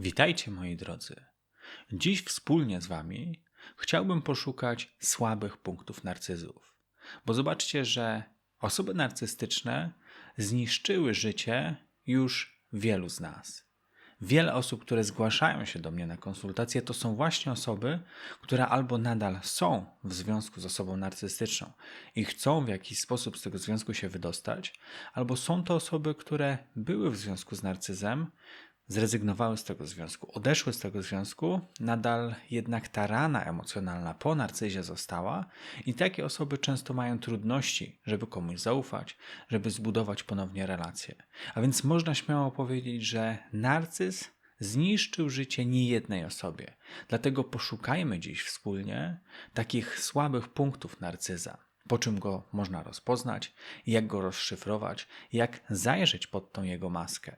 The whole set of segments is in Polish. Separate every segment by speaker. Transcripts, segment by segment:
Speaker 1: Witajcie moi drodzy. Dziś wspólnie z Wami chciałbym poszukać słabych punktów narcyzów. Bo zobaczcie, że osoby narcystyczne zniszczyły życie już wielu z nas. Wiele osób, które zgłaszają się do mnie na konsultacje, to są właśnie osoby, które albo nadal są w związku z osobą narcystyczną i chcą w jakiś sposób z tego związku się wydostać, albo są to osoby, które były w związku z narcyzem, zrezygnowały z tego związku, odeszły z tego związku, nadal jednak ta rana emocjonalna po narcyzie została i takie osoby często mają trudności, żeby komuś zaufać, żeby zbudować ponownie relacje. A więc można śmiało powiedzieć, że narcyz zniszczył życie niejednej osobie. Dlatego poszukajmy dziś wspólnie takich słabych punktów narcyza po czym go można rozpoznać, jak go rozszyfrować, jak zajrzeć pod tą jego maskę.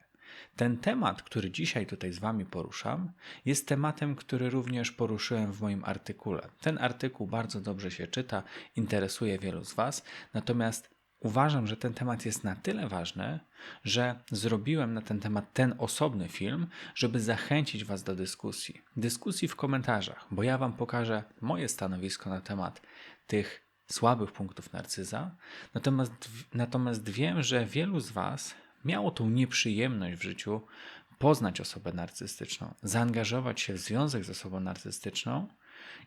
Speaker 1: Ten temat, który dzisiaj tutaj z Wami poruszam, jest tematem, który również poruszyłem w moim artykule. Ten artykuł bardzo dobrze się czyta, interesuje wielu z Was, natomiast uważam, że ten temat jest na tyle ważny, że zrobiłem na ten temat ten osobny film, żeby zachęcić Was do dyskusji. Dyskusji w komentarzach, bo ja Wam pokażę moje stanowisko na temat tych słabych punktów narcyza. Natomiast, natomiast wiem, że wielu z Was miało tą nieprzyjemność w życiu poznać osobę narcystyczną, zaangażować się w związek z osobą narcystyczną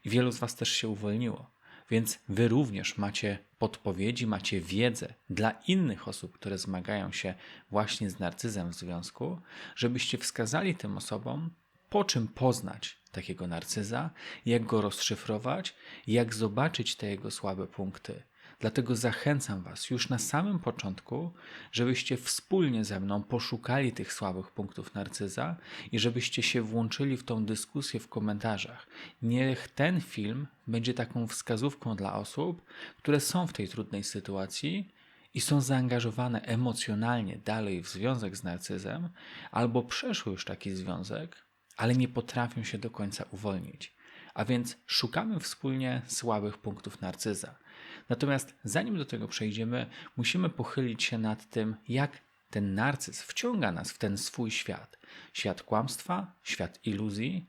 Speaker 1: i wielu z Was też się uwolniło. Więc Wy również macie podpowiedzi, macie wiedzę dla innych osób, które zmagają się właśnie z narcyzem w związku, żebyście wskazali tym osobom, po czym poznać takiego narcyza, jak go rozszyfrować, jak zobaczyć te jego słabe punkty Dlatego zachęcam Was już na samym początku, żebyście wspólnie ze mną poszukali tych słabych punktów narcyza i żebyście się włączyli w tą dyskusję w komentarzach. Niech ten film będzie taką wskazówką dla osób, które są w tej trudnej sytuacji i są zaangażowane emocjonalnie dalej w związek z narcyzem, albo przeszły już taki związek, ale nie potrafią się do końca uwolnić. A więc szukamy wspólnie słabych punktów narcyza. Natomiast zanim do tego przejdziemy, musimy pochylić się nad tym, jak ten narcyz wciąga nas w ten swój świat. Świat kłamstwa, świat iluzji,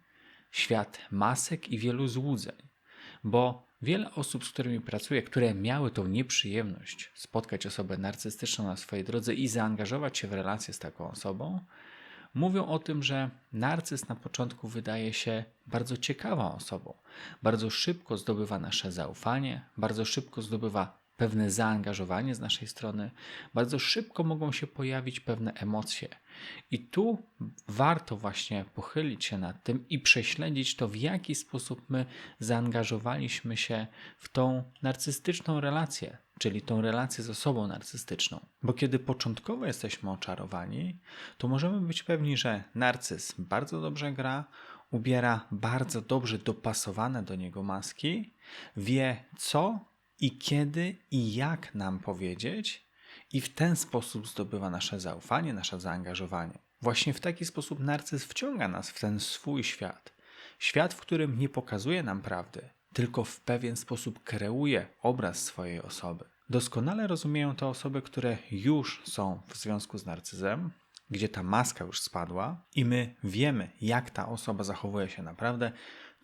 Speaker 1: świat masek i wielu złudzeń. Bo wiele osób, z którymi pracuję, które miały tą nieprzyjemność spotkać osobę narcystyczną na swojej drodze i zaangażować się w relację z taką osobą, mówią o tym, że narcyz na początku wydaje się bardzo ciekawą osobą. Bardzo szybko zdobywa nasze zaufanie, bardzo szybko zdobywa pewne zaangażowanie z naszej strony, bardzo szybko mogą się pojawić pewne emocje. I tu warto właśnie pochylić się nad tym i prześledzić to, w jaki sposób my zaangażowaliśmy się w tą narcystyczną relację, czyli tą relację z osobą narcystyczną. Bo kiedy początkowo jesteśmy oczarowani, to możemy być pewni, że narcyz bardzo dobrze gra, ubiera bardzo dobrze dopasowane do niego maski, wie co i kiedy i jak nam powiedzieć, i w ten sposób zdobywa nasze zaufanie, nasze zaangażowanie. Właśnie w taki sposób narcyz wciąga nas w ten swój świat. Świat, w którym nie pokazuje nam prawdy, tylko w pewien sposób kreuje obraz swojej osoby. Doskonale rozumieją to osoby, które już są w związku z narcyzem, gdzie ta maska już spadła i my wiemy, jak ta osoba zachowuje się naprawdę,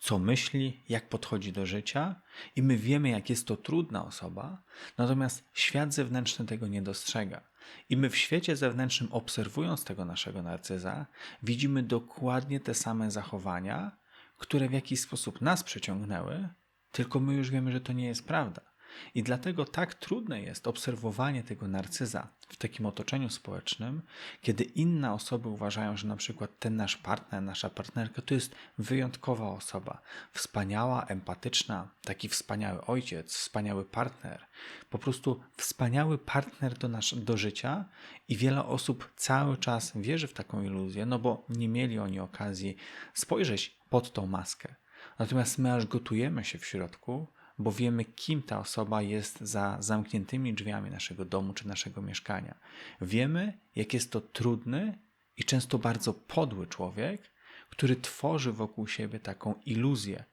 Speaker 1: co myśli, jak podchodzi do życia, i my wiemy, jak jest to trudna osoba, natomiast świat zewnętrzny tego nie dostrzega. I my w świecie zewnętrznym, obserwując tego naszego narcyza, widzimy dokładnie te same zachowania, które w jakiś sposób nas przeciągnęły, tylko my już wiemy, że to nie jest prawda. I dlatego tak trudne jest obserwowanie tego narcyza w takim otoczeniu społecznym, kiedy inne osoby uważają, że na przykład ten nasz partner, nasza partnerka to jest wyjątkowa osoba, wspaniała, empatyczna, taki wspaniały ojciec, wspaniały partner, po prostu wspaniały partner do, nasz, do życia i wiele osób cały czas wierzy w taką iluzję, no bo nie mieli oni okazji spojrzeć pod tą maskę. Natomiast my aż gotujemy się w środku, bo wiemy, kim ta osoba jest za zamkniętymi drzwiami naszego domu czy naszego mieszkania. Wiemy, jak jest to trudny i często bardzo podły człowiek, który tworzy wokół siebie taką iluzję,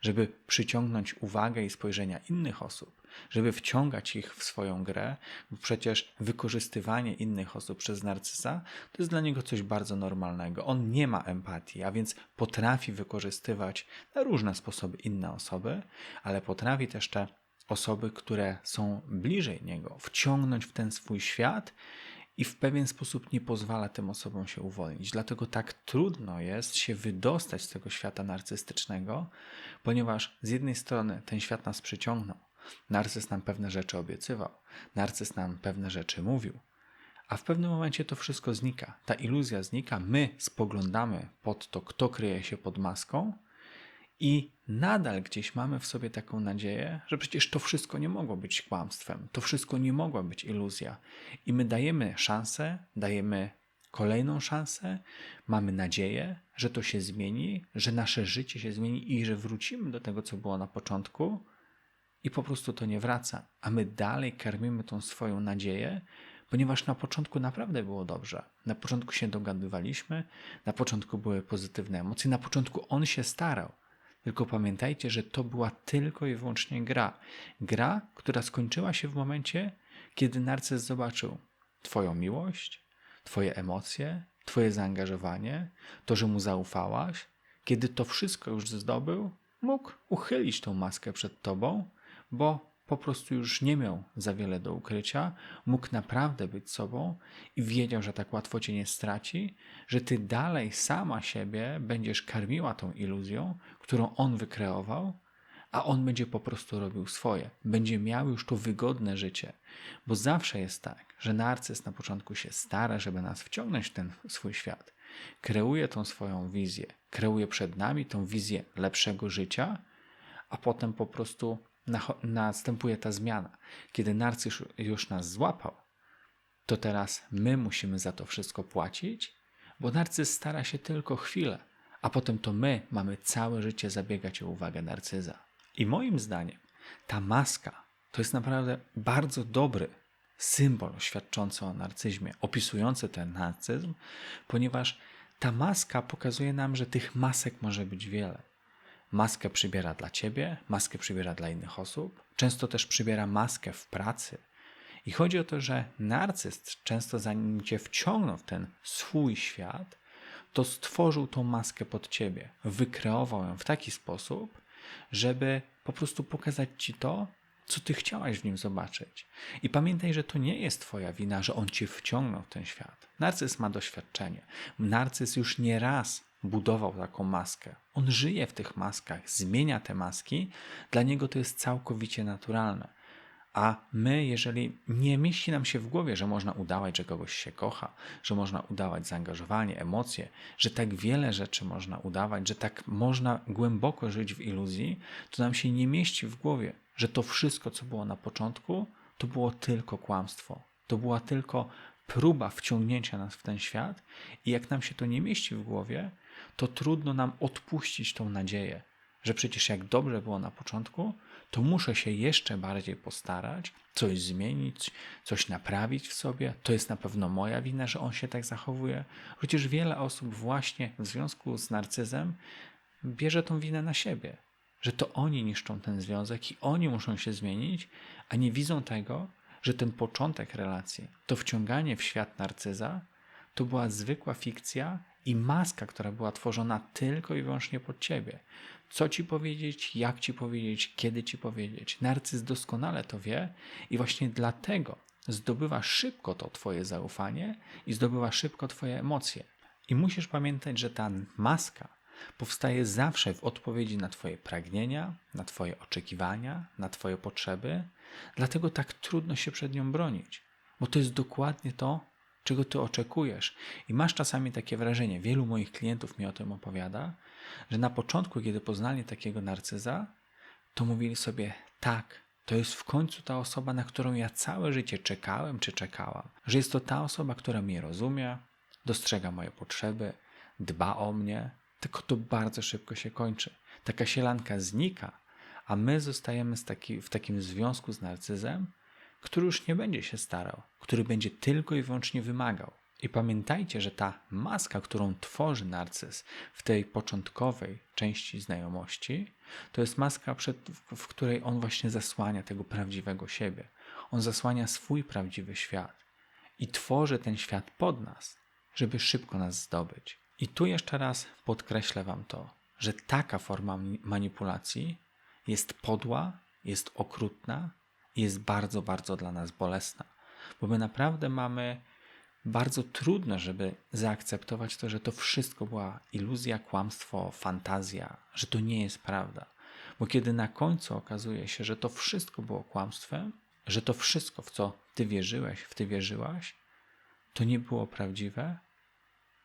Speaker 1: żeby przyciągnąć uwagę i spojrzenia innych osób, żeby wciągać ich w swoją grę, bo przecież wykorzystywanie innych osób przez narcyza to jest dla niego coś bardzo normalnego. On nie ma empatii, a więc potrafi wykorzystywać na różne sposoby inne osoby, ale potrafi też te osoby, które są bliżej niego, wciągnąć w ten swój świat i w pewien sposób nie pozwala tym osobom się uwolnić. Dlatego tak trudno jest się wydostać z tego świata narcystycznego, ponieważ z jednej strony ten świat nas przyciągnął, narcyz nam pewne rzeczy obiecywał, narcyz nam pewne rzeczy mówił, a w pewnym momencie to wszystko znika. Ta iluzja znika, my spoglądamy pod to, kto kryje się pod maską, i nadal gdzieś mamy w sobie taką nadzieję, że przecież to wszystko nie mogło być kłamstwem, to wszystko nie mogła być iluzja. I my dajemy szansę, dajemy kolejną szansę, mamy nadzieję, że to się zmieni, że nasze życie się zmieni i że wrócimy do tego, co było na początku, i po prostu to nie wraca. A my dalej karmimy tą swoją nadzieję, ponieważ na początku naprawdę było dobrze. Na początku się dogadywaliśmy, na początku były pozytywne emocje, na początku on się starał. Tylko pamiętajcie, że to była tylko i wyłącznie gra. Gra, która skończyła się w momencie, kiedy narcyz zobaczył Twoją miłość, Twoje emocje, Twoje zaangażowanie, to, że mu zaufałaś. Kiedy to wszystko już zdobył, mógł uchylić tą maskę przed Tobą, bo po prostu już nie miał za wiele do ukrycia, mógł naprawdę być sobą i wiedział, że tak łatwo cię nie straci, że ty dalej sama siebie będziesz karmiła tą iluzją, którą on wykreował, a on będzie po prostu robił swoje. Będzie miał już to wygodne życie. Bo zawsze jest tak, że narcyz na początku się stara, żeby nas wciągnąć w ten swój świat. Kreuje tą swoją wizję, kreuje przed nami tą wizję lepszego życia, a potem po prostu następuje ta zmiana. Kiedy narcyz już nas złapał, to teraz my musimy za to wszystko płacić, bo narcyz stara się tylko chwilę, a potem to my mamy całe życie zabiegać o uwagę narcyza. I moim zdaniem ta maska to jest naprawdę bardzo dobry symbol świadczący o narcyzmie, opisujący ten narcyzm, ponieważ ta maska pokazuje nam, że tych masek może być wiele. Maskę przybiera dla ciebie, maskę przybiera dla innych osób, często też przybiera maskę w pracy. I chodzi o to, że narcyst często zanim cię wciągnął w ten swój świat, to stworzył tą maskę pod ciebie, wykreował ją w taki sposób, żeby po prostu pokazać ci to, co ty chciałaś w nim zobaczyć. I pamiętaj, że to nie jest twoja wina, że on cię wciągnął w ten świat. Narcyz ma doświadczenie. Narcyz już nie raz budował taką maskę. On żyje w tych maskach, zmienia te maski, dla niego to jest całkowicie naturalne. A my, jeżeli nie mieści nam się w głowie, że można udawać, że kogoś się kocha, że można udawać zaangażowanie, emocje, że tak wiele rzeczy można udawać, że tak można głęboko żyć w iluzji, to nam się nie mieści w głowie, że to wszystko, co było na początku, to było tylko kłamstwo. To była tylko próba wciągnięcia nas w ten świat, i jak nam się to nie mieści w głowie, to trudno nam odpuścić tą nadzieję, że przecież jak dobrze było na początku, to muszę się jeszcze bardziej postarać, coś zmienić, coś naprawić w sobie. To jest na pewno moja wina, że on się tak zachowuje. Chociaż wiele osób właśnie w związku z narcyzem bierze tą winę na siebie, że to oni niszczą ten związek i oni muszą się zmienić, a nie widzą tego, że ten początek relacji, to wciąganie w świat narcyza, to była zwykła fikcja i maska, która była tworzona tylko i wyłącznie pod ciebie. Co ci powiedzieć, jak ci powiedzieć, kiedy ci powiedzieć. Narcyz doskonale to wie i właśnie dlatego zdobywa szybko to twoje zaufanie i zdobywa szybko twoje emocje. I musisz pamiętać, że ta maska powstaje zawsze w odpowiedzi na Twoje pragnienia, na Twoje oczekiwania, na Twoje potrzeby, dlatego tak trudno się przed nią bronić, bo to jest dokładnie to, czego ty oczekujesz. I masz czasami takie wrażenie, wielu moich klientów mi o tym opowiada, że na początku, kiedy poznali takiego narcyza, to mówili sobie: tak, to jest w końcu ta osoba, na którą ja całe życie czekałem czy czekałam. Że jest to ta osoba, która mnie rozumie, dostrzega moje potrzeby, dba o mnie, tylko to bardzo szybko się kończy. Taka sielanka znika, a my zostajemy taki, w takim związku z narcyzem, który już nie będzie się starał, który będzie tylko i wyłącznie wymagał. I pamiętajcie, że ta maska, którą tworzy narcyz w tej początkowej części znajomości, to jest maska, przed, w której on właśnie zasłania tego prawdziwego siebie. On zasłania swój prawdziwy świat i tworzy ten świat pod nas, żeby szybko nas zdobyć. I tu jeszcze raz podkreślę Wam to, że taka forma manipulacji jest podła, jest okrutna jest bardzo, bardzo dla nas bolesna, bo my naprawdę mamy bardzo trudno, żeby zaakceptować to, że to wszystko była iluzja, kłamstwo, fantazja, że to nie jest prawda. Bo kiedy na końcu okazuje się, że to wszystko było kłamstwem, że to wszystko, w co ty wierzyłeś, w ty wierzyłaś, to nie było prawdziwe,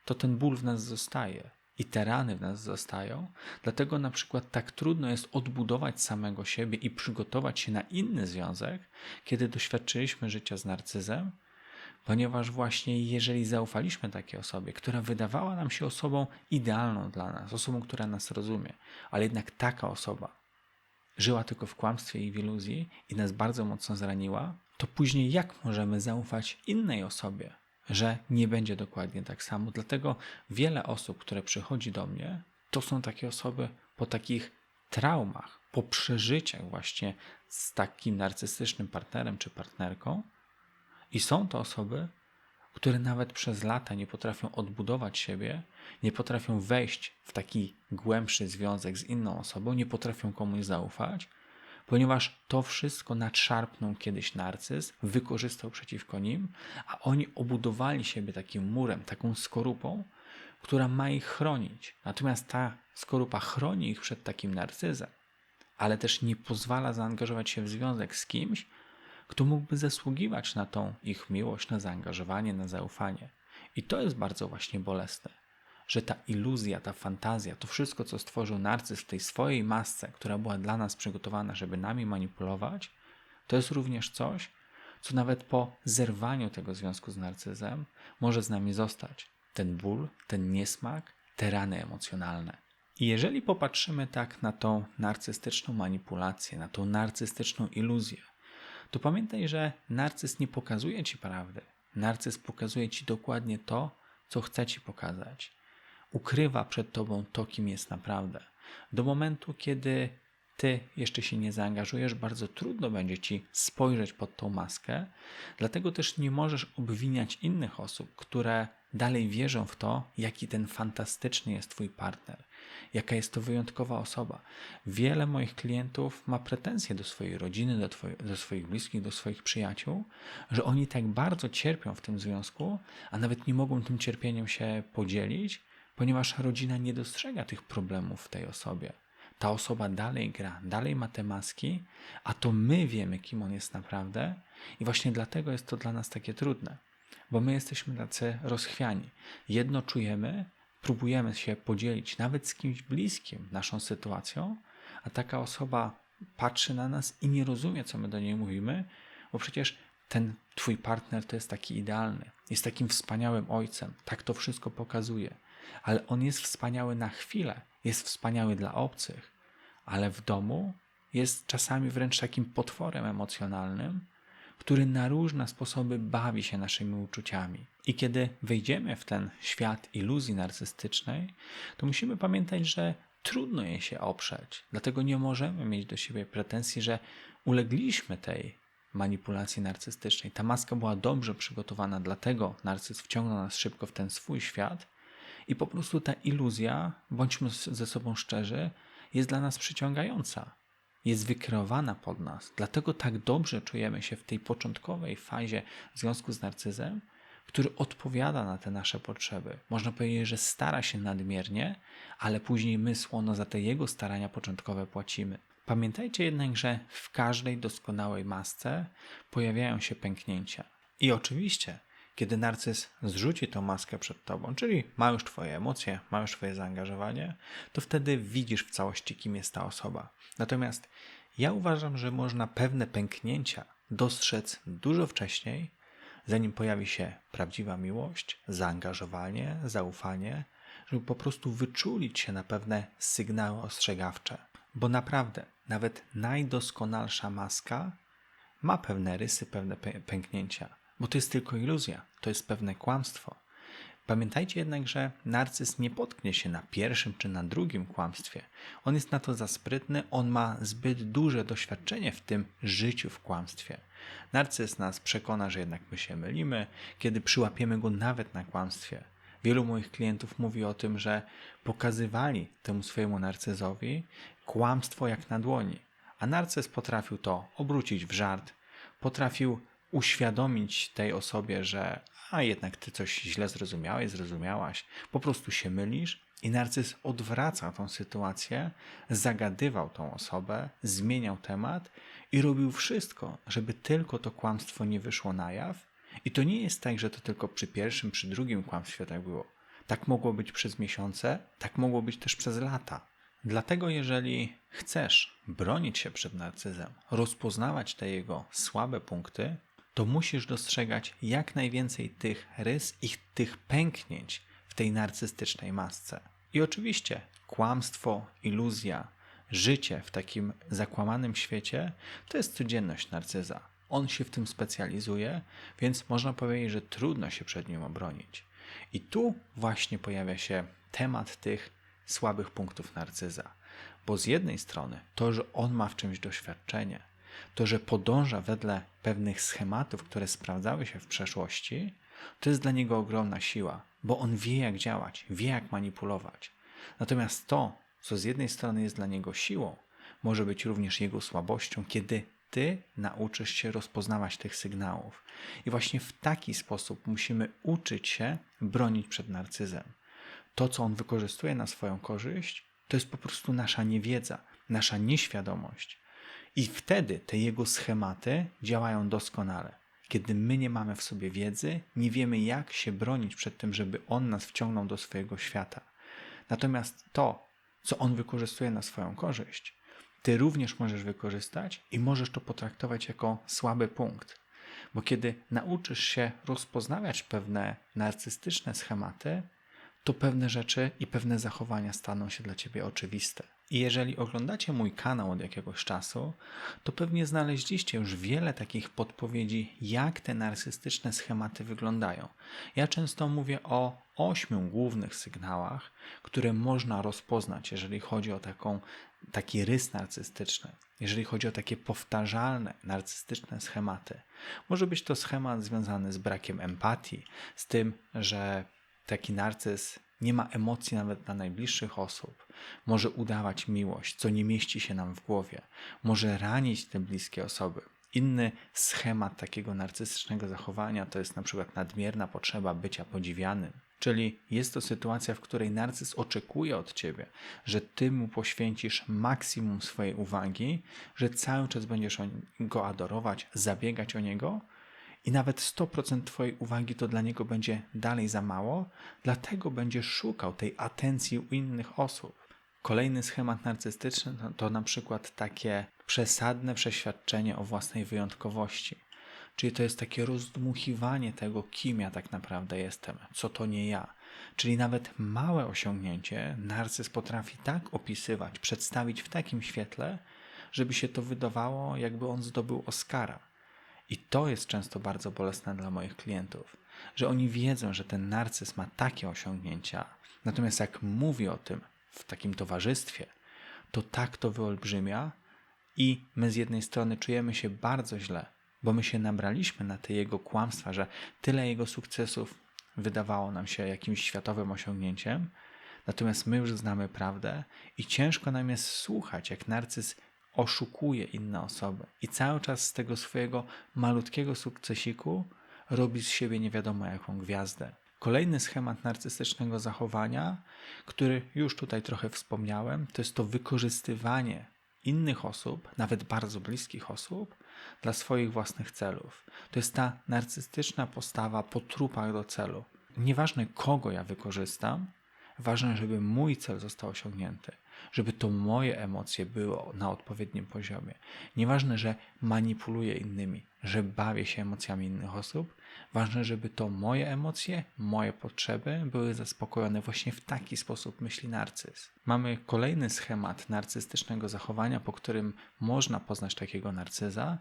Speaker 1: to ten ból w nas zostaje i te rany w nas zostają. Dlatego na przykład tak trudno jest odbudować samego siebie i przygotować się na inny związek, kiedy doświadczyliśmy życia z narcyzem, ponieważ właśnie jeżeli zaufaliśmy takiej osobie, która wydawała nam się osobą idealną dla nas, osobą, która nas rozumie, ale jednak taka osoba żyła tylko w kłamstwie i w iluzji i nas bardzo mocno zraniła, to później jak możemy zaufać innej osobie, że nie będzie dokładnie tak samo? Dlatego wiele osób, które przychodzi do mnie, to są takie osoby po takich traumach, po przeżyciach właśnie z takim narcystycznym partnerem czy partnerką, i są to osoby, które nawet przez lata nie potrafią odbudować siebie, nie potrafią wejść w taki głębszy związek z inną osobą, nie potrafią komuś zaufać, ponieważ to wszystko nadszarpnął kiedyś narcyz, wykorzystał przeciwko nim, a oni obudowali siebie takim murem, taką skorupą, która ma ich chronić. Natomiast ta skorupa chroni ich przed takim narcyzem, ale też nie pozwala zaangażować się w związek z kimś, kto mógłby zasługiwać na tą ich miłość, na zaangażowanie, na zaufanie. I to jest bardzo właśnie bolesne, że ta iluzja, ta fantazja, to wszystko, co stworzył narcyz w tej swojej masce, która była dla nas przygotowana, żeby nami manipulować, to jest również coś, co nawet po zerwaniu tego związku z narcyzem może z nami zostać. Ten ból, ten niesmak, te rany emocjonalne. I jeżeli popatrzymy tak na tą narcystyczną manipulację, na tą narcystyczną iluzję, to pamiętaj, że narcyz nie pokazuje ci prawdy. Narcyz pokazuje ci dokładnie to, co chce ci pokazać. Ukrywa przed tobą to, kim jest naprawdę. Do momentu, kiedy ty jeszcze się nie zaangażujesz, bardzo trudno będzie ci spojrzeć pod tą maskę, dlatego też nie możesz obwiniać innych osób, które dalej wierzą w to, jaki ten fantastyczny jest twój partner, jaka jest to wyjątkowa osoba. Wiele moich klientów ma pretensje do swojej rodziny, do, twoje, do swoich bliskich, do swoich przyjaciół, że oni tak bardzo cierpią w tym związku, a nawet nie mogą tym cierpieniem się podzielić, ponieważ rodzina nie dostrzega tych problemów w tej osobie. Ta osoba dalej gra, dalej ma te maski, a to my wiemy, kim on jest naprawdę, i właśnie dlatego jest to dla nas takie trudne, bo my jesteśmy tacy rozchwiani. Jedno czujemy, próbujemy się podzielić nawet z kimś bliskim naszą sytuacją, a taka osoba patrzy na nas i nie rozumie, co my do niej mówimy, bo przecież ten twój partner to jest taki idealny, jest takim wspaniałym ojcem, tak to wszystko pokazuje, ale on jest wspaniały na chwilę, jest wspaniały dla obcych, ale w domu jest czasami wręcz takim potworem emocjonalnym, który na różne sposoby bawi się naszymi uczuciami. I kiedy wejdziemy w ten świat iluzji narcystycznej, to musimy pamiętać, że trudno jej się oprzeć. Dlatego nie możemy mieć do siebie pretensji, że ulegliśmy tej manipulacji narcystycznej. Ta maska była dobrze przygotowana, dlatego narcyz wciągnął nas szybko w ten swój świat. I po prostu ta iluzja, bądźmy ze sobą szczerzy, jest dla nas przyciągająca jest wykreowana pod nas. Dlatego tak dobrze czujemy się w tej początkowej fazie związku z narcyzem, który odpowiada na te nasze potrzeby. Można powiedzieć, że stara się nadmiernie, ale później my słono za te jego starania początkowe płacimy. Pamiętajcie jednak, że w każdej doskonałej masce pojawiają się pęknięcia. I oczywiście, kiedy narcyz zrzuci tą maskę przed tobą, czyli ma już Twoje emocje, ma już Twoje zaangażowanie, to wtedy widzisz w całości, kim jest ta osoba. Natomiast ja uważam, że można pewne pęknięcia dostrzec dużo wcześniej, zanim pojawi się prawdziwa miłość, zaangażowanie, zaufanie, żeby po prostu wyczulić się na pewne sygnały ostrzegawcze. Bo naprawdę, nawet najdoskonalsza maska ma pewne rysy, pewne pęknięcia. Bo to jest tylko iluzja, to jest pewne kłamstwo. Pamiętajcie jednak, że narcyz nie potknie się na pierwszym czy na drugim kłamstwie. On jest na to za sprytny, on ma zbyt duże doświadczenie w tym życiu w kłamstwie. Narcyz nas przekona, że jednak my się mylimy, kiedy przyłapiemy go nawet na kłamstwie. Wielu moich klientów mówi o tym, że pokazywali temu swojemu narcyzowi kłamstwo jak na dłoni, a narcyz potrafił to obrócić w żart, potrafił uświadomić tej osobie, że a jednak ty coś źle zrozumiałeś, zrozumiałaś, po prostu się mylisz i narcyz odwraca tą sytuację, zagadywał tą osobę, zmieniał temat i robił wszystko, żeby tylko to kłamstwo nie wyszło na jaw. I to nie jest tak, że to tylko przy pierwszym, przy drugim kłamstwie tak było. Tak mogło być przez miesiące, tak mogło być też przez lata. Dlatego, jeżeli chcesz bronić się przed narcyzem, rozpoznawać te jego słabe punkty, to musisz dostrzegać jak najwięcej tych rys i tych pęknięć w tej narcystycznej masce. I oczywiście kłamstwo, iluzja, życie w takim zakłamanym świecie to jest codzienność narcyza. On się w tym specjalizuje, więc można powiedzieć, że trudno się przed nim obronić. I tu właśnie pojawia się temat tych słabych punktów narcyza. Bo z jednej strony to, że on ma w czymś doświadczenie, to, że podąża wedle pewnych schematów, które sprawdzały się w przeszłości, to jest dla niego ogromna siła, bo on wie, jak działać, wie, jak manipulować. Natomiast to, co z jednej strony jest dla niego siłą, może być również jego słabością, kiedy ty nauczysz się rozpoznawać tych sygnałów. I właśnie w taki sposób musimy uczyć się bronić przed narcyzem. To, co on wykorzystuje na swoją korzyść, to jest po prostu nasza niewiedza, nasza nieświadomość. I wtedy te jego schematy działają doskonale. Kiedy my nie mamy w sobie wiedzy, nie wiemy, jak się bronić przed tym, żeby on nas wciągnął do swojego świata. Natomiast to, co on wykorzystuje na swoją korzyść, ty również możesz wykorzystać i możesz to potraktować jako słaby punkt. Bo kiedy nauczysz się rozpoznawać pewne narcystyczne schematy, to pewne rzeczy i pewne zachowania staną się dla ciebie oczywiste. I jeżeli oglądacie mój kanał od jakiegoś czasu, to pewnie znaleźliście już wiele takich podpowiedzi, jak te narcystyczne schematy wyglądają. Ja często mówię o ośmiu głównych sygnałach, które można rozpoznać, jeżeli chodzi o taką, taki rys narcystyczny, jeżeli chodzi o takie powtarzalne narcystyczne schematy. Może być to schemat związany z brakiem empatii, z tym, że taki narcyz nie ma emocji nawet dla najbliższych osób, może udawać miłość, co nie mieści się nam w głowie, może ranić te bliskie osoby. Inny schemat takiego narcystycznego zachowania to jest na przykład nadmierna potrzeba bycia podziwianym. Czyli jest to sytuacja, w której narcyz oczekuje od ciebie, że ty mu poświęcisz maksimum swojej uwagi, że cały czas będziesz go adorować, zabiegać o niego, i nawet 100% Twojej uwagi to dla niego będzie dalej za mało, dlatego będziesz szukał tej atencji u innych osób. Kolejny schemat narcystyczny to, to na przykład takie przesadne przeświadczenie o własnej wyjątkowości. Czyli to jest takie rozdmuchiwanie tego, kim ja tak naprawdę jestem, co to nie ja. Czyli nawet małe osiągnięcie narcyz potrafi tak opisywać, przedstawić w takim świetle, żeby się to wydawało, jakby on zdobył Oscara. I to jest często bardzo bolesne dla moich klientów, że oni wiedzą, że ten narcyz ma takie osiągnięcia, natomiast jak mówi o tym w takim towarzystwie, to tak to wyolbrzymia i my z jednej strony czujemy się bardzo źle, bo my się nabraliśmy na te jego kłamstwa, że tyle jego sukcesów wydawało nam się jakimś światowym osiągnięciem, natomiast my już znamy prawdę i ciężko nam jest słuchać, jak narcyz oszukuje inne osoby i cały czas z tego swojego malutkiego sukcesiku robi z siebie nie wiadomo jaką gwiazdę. Kolejny schemat narcystycznego zachowania, który już tutaj trochę wspomniałem, to jest to wykorzystywanie innych osób, nawet bardzo bliskich osób, dla swoich własnych celów. To jest ta narcystyczna postawa po trupach do celu. Nieważne kogo ja wykorzystam, ważne, żeby mój cel został osiągnięty żeby to moje emocje były na odpowiednim poziomie. Nieważne, że manipuluję innymi, że bawię się emocjami innych osób, Ważne, żeby to moje emocje, moje potrzeby były zaspokojone właśnie w taki sposób myśli narcyz. Mamy kolejny schemat narcystycznego zachowania, po którym można poznać takiego narcyza.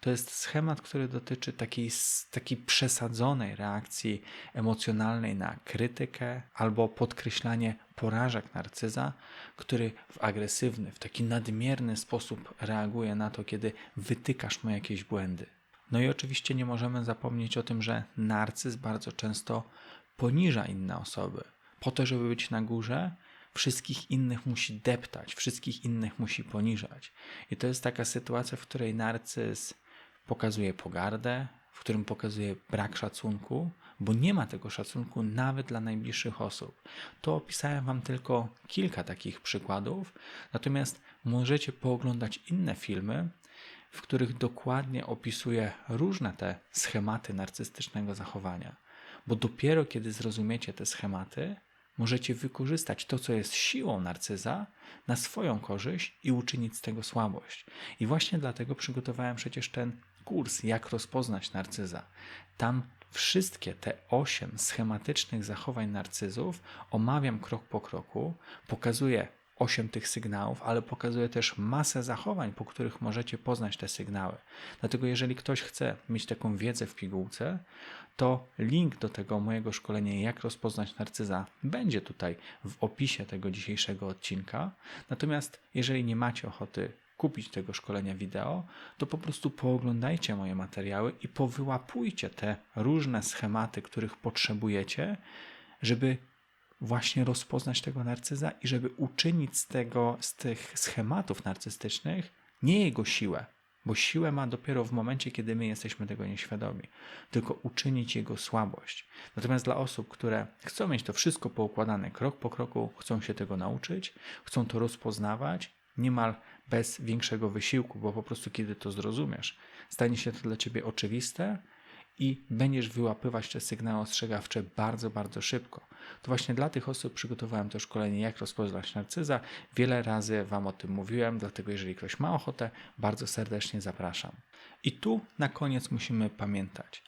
Speaker 1: To jest schemat, który dotyczy takiej, takiej przesadzonej reakcji emocjonalnej na krytykę albo podkreślanie porażek narcyza, który w agresywny, w taki nadmierny sposób reaguje na to, kiedy wytykasz mu jakieś błędy. No i oczywiście nie możemy zapomnieć o tym, że narcyz bardzo często poniża inne osoby. Po to, żeby być na górze, wszystkich innych musi deptać, wszystkich innych musi poniżać. I to jest taka sytuacja, w której narcyz pokazuje pogardę, w którym pokazuje brak szacunku, bo nie ma tego szacunku nawet dla najbliższych osób. To opisałem Wam tylko kilka takich przykładów, natomiast możecie pooglądać inne filmy, w których dokładnie opisuje różne te schematy narcystycznego zachowania. Bo dopiero kiedy zrozumiecie te schematy, możecie wykorzystać to, co jest siłą narcyza, na swoją korzyść i uczynić z tego słabość. I właśnie dlatego przygotowałem przecież ten kurs, jak rozpoznać narcyza. Tam wszystkie te osiem schematycznych zachowań narcyzów omawiam krok po kroku, pokazuję osiem tych sygnałów, ale pokazuje też masę zachowań, po których możecie poznać te sygnały. Dlatego, jeżeli ktoś chce mieć taką wiedzę w pigułce, to link do tego mojego szkolenia, jak rozpoznać narcyza, będzie tutaj w opisie tego dzisiejszego odcinka. Natomiast, jeżeli nie macie ochoty kupić tego szkolenia wideo, to po prostu pooglądajcie moje materiały i powyłapujcie te różne schematy, których potrzebujecie, żeby właśnie rozpoznać tego narcyza i żeby uczynić z tego, z tych schematów narcystycznych nie jego siłę, bo siłę ma dopiero w momencie, kiedy my jesteśmy tego nieświadomi, tylko uczynić jego słabość. Natomiast dla osób, które chcą mieć to wszystko poukładane krok po kroku, chcą się tego nauczyć, chcą to rozpoznawać, niemal bez większego wysiłku, bo po prostu kiedy to zrozumiesz, stanie się to dla ciebie oczywiste i będziesz wyłapywać te sygnały ostrzegawcze bardzo, bardzo szybko. To właśnie dla tych osób przygotowałem to szkolenie, jak rozpoznać narcyza. Wiele razy Wam o tym mówiłem, dlatego jeżeli ktoś ma ochotę, bardzo serdecznie zapraszam. I tu na koniec musimy pamiętać,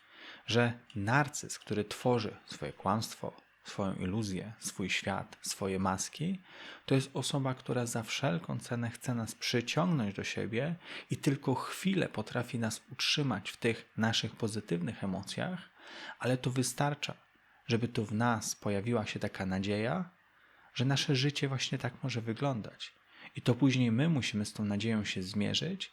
Speaker 1: że narcyz, który tworzy swoje kłamstwo, swoją iluzję, swój świat, swoje maski, to jest osoba, która za wszelką cenę chce nas przyciągnąć do siebie i tylko chwilę potrafi nas utrzymać w tych naszych pozytywnych emocjach, ale to wystarcza, żeby tu w nas pojawiła się taka nadzieja, że nasze życie właśnie tak może wyglądać. I to później my musimy z tą nadzieją się zmierzyć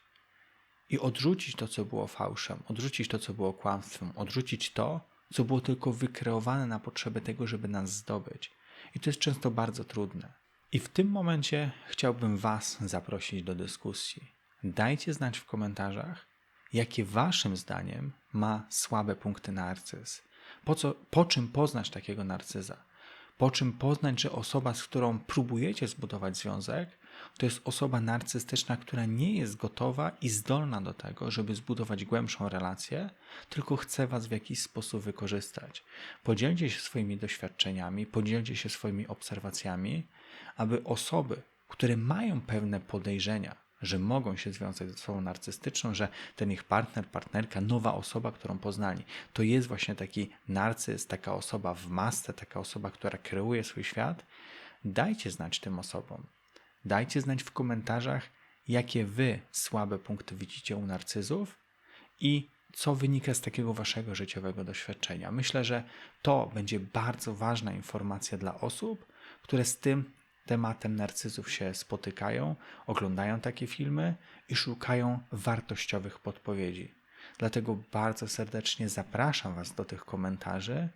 Speaker 1: i odrzucić to, co było fałszem, odrzucić to, co było kłamstwem, odrzucić to, co było tylko wykreowane na potrzeby tego, żeby nas zdobyć. I to jest często bardzo trudne. I w tym momencie chciałbym Was zaprosić do dyskusji. Dajcie znać w komentarzach, jakie Waszym zdaniem ma słabe punkty narcyz. Po, co, po czym poznać takiego narcyza? Po czym poznać, że osoba, z którą próbujecie zbudować związek, to jest osoba narcystyczna, która nie jest gotowa i zdolna do tego, żeby zbudować głębszą relację, tylko chce Was w jakiś sposób wykorzystać. Podzielcie się swoimi doświadczeniami, podzielcie się swoimi obserwacjami, aby osoby, które mają pewne podejrzenia, że mogą się związać ze osobą narcystyczną, że ten ich partner, partnerka, nowa osoba, którą poznali, to jest właśnie taki narcyz, taka osoba w masce, taka osoba, która kreuje swój świat. Dajcie znać tym osobom, Dajcie znać w komentarzach, jakie wy słabe punkty widzicie u narcyzów i co wynika z takiego waszego życiowego doświadczenia. Myślę, że to będzie bardzo ważna informacja dla osób, które z tym tematem narcyzów się spotykają, oglądają takie filmy i szukają wartościowych podpowiedzi. Dlatego bardzo serdecznie zapraszam Was do tych komentarzy.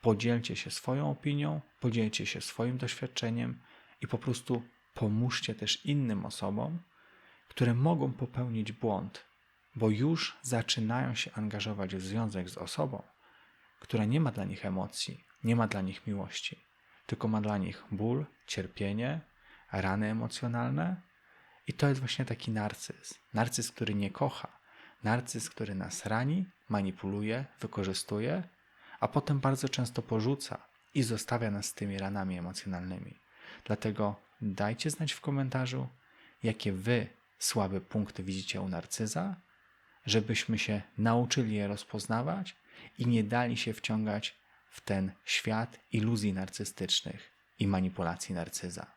Speaker 1: Podzielcie się swoją opinią, podzielcie się swoim doświadczeniem i po prostu pomóżcie też innym osobom, które mogą popełnić błąd, bo już zaczynają się angażować w związek z osobą, która nie ma dla nich emocji, nie ma dla nich miłości, tylko ma dla nich ból, cierpienie, rany emocjonalne. I to jest właśnie taki narcyz. Narcyz, który nie kocha. Narcyz, który nas rani, manipuluje, wykorzystuje, a potem bardzo często porzuca i zostawia nas z tymi ranami emocjonalnymi. Dlatego Dajcie znać w komentarzu, jakie wy słabe punkty widzicie u narcyza, żebyśmy się nauczyli je rozpoznawać i nie dali się wciągać w ten świat iluzji narcystycznych i manipulacji narcyza.